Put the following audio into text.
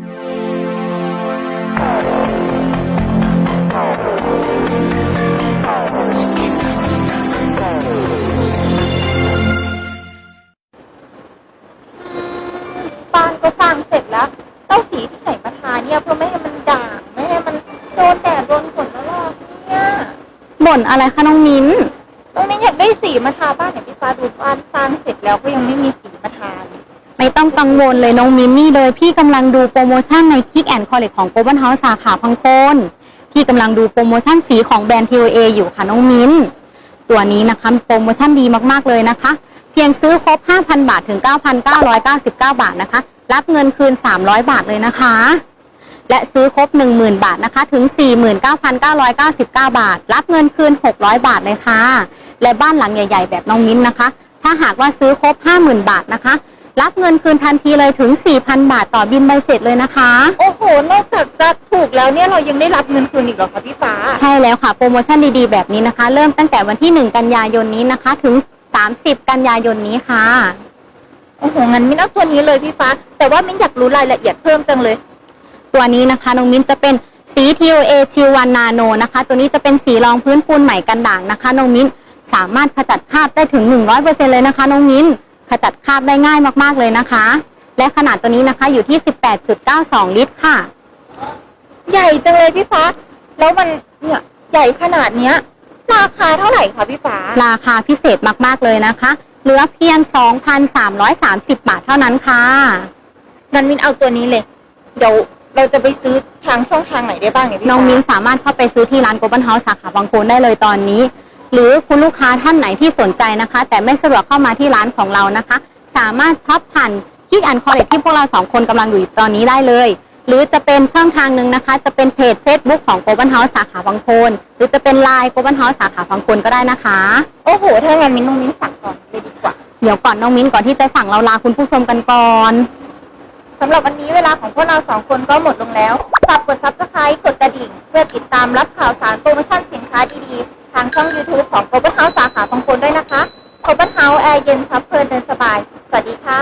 บ้านก็สร้างเสร็จแล้วเต้าสีที่ไหนมาทาเนี่ยเพื่อไม่ให้มันด่างไม่ให้มันโดนแดดโดนฝนแล้วหรอกเนี่ยบ่นอะไรคะน้องมิ้น ตรงนี้อยากได้สีมาทาบ้านเนี่ยพี่ฟ้าดูบ้านสร้างเสร็จแล้วก็ยังไม่มีสีมาทาเลย ไม่ ต้องกังวลเลยน้องมิ้นนี่เลยพี่กำลังดูโปรโมชั่นในคิกแอนคอลเลกของโกลบอลเฮาส์สาขาพังโคนพี่กำลังดูโปรโมชั่นสีของแบรนด์ TOA อยู่ค่ะน้องมิ้น ตัวนี้นะคะโปรโมชั่นดีมากๆเลยนะคะ เพียงซื้อครบ 5,000 บาทถึง 9,999 บาทนะคะ รับเงินคืน 300 บาทเลยนะคะ และซื้อครบ 10,000 บาทนะคะ ถึง 49,999 บาท รับเงินคืน 600 บาทเลยค่ะ และบ้านหลังใหญ่ ๆ แบบน้องมิ้นนะคะ ถ้าหากว่าซื้อครบ 50,000 บาทนะคะ รับเงินคืนทันทีเลยถึง 4,000 บาทต่อบินใบเสร็จเลยนะคะ โอ้โห นอกจากจะถูกแล้วเนี่ยเรายังได้รับเงินคืนอีกเหรอคะพี่ฟ้า ใช่แล้วค่ะโปรโมชั่นดีๆ แบบนี้นะคะ เริ่มตั้งแต่วันที่ 1 กันยายนนี้นะคะ ถึง 30 กันยายนนี้ค่ะ โอ้โห งั้นมิ้นเอาตัวนี้เลยพี่ฟ้า แต่ว่ามิ้นอยากรู้รายละเอียดเพิ่มจังเลย ตัวนี้นะคะน้องมิ้นจะเป็นสี TOA ชิวันนาโนนะคะ ตัวนี้จะเป็นสีรองพื้นปูนใหม่กันด่างนะคะน้องมิ้นสามารถขจัดคราบได้ถึง 100%เลยนะคะน้องมิ้น ขจัดคราบได้ง่ายมากๆเลยนะคะ และขนาดตัวนี้นะคะอยู่ที่ 18.92 ลิตรค่ะ ใหญ่จังเลยพี่ฟ้า แล้วมันเนี่ยใหญ่ขนาดเนี้ย ราคาเท่าไหร่คะพี่ฟ้า ราคาพิเศษมากๆเลยนะคะ เหลือเพียง 2,330 บาทเท่านั้นค่ะงั้นมินเอาตัวนี้เลย เดี๋ยวเราจะไปซื้อทางช่องทางไหนได้บ้างเนี่ยพี่ฟ้าน้องมิ้นสามารถเข้าไปซื้อที่ร้านโกลบอลเฮาส์สาขาบางโคนได้เลยตอนนี้ หรือคุณลูกค้าท่านไหนที่สนใจนะคะ แต่ไม่สะดวกเข้ามาที่ร้านของเรานะคะ สามารถช็อปผ่านคิกอันคอร์เรที่พวกเราสองคนกำลังอยู่ตอนนี้ได้เลย หรือจะเป็นช่องทางหนึ่งนะคะ จะเป็นเพจ Facebook ของโกลบอลเฮาส์สาขาบางโคนหรือจะเป็นไลน์โกลบอลเฮาส์สาขาบางโคนก็ได้นะคะ โอ้โห ถ้างั้นมินน้องมิ้นสั่งก่อนเลยดีกว่า เดี๋ยวก่อนน้องมิ้นก่อนที่จะสั่งเราลาคุณผู้ชมกันก่อน สำหรับวันนี้เวลาของพวกเราสองคนก็หมดลงแล้ว ฝากกด subscribe กดกระดิ่ง เพื่อติดตามรับข่าวสารโปรโมชั่นสินค้าดีๆทางช่อง YouTube ของ Open House สาขาบางคนด้วยนะคะ Open House แอร์เย็นชับเพลินเดินสบาย สวัสดีค่ะ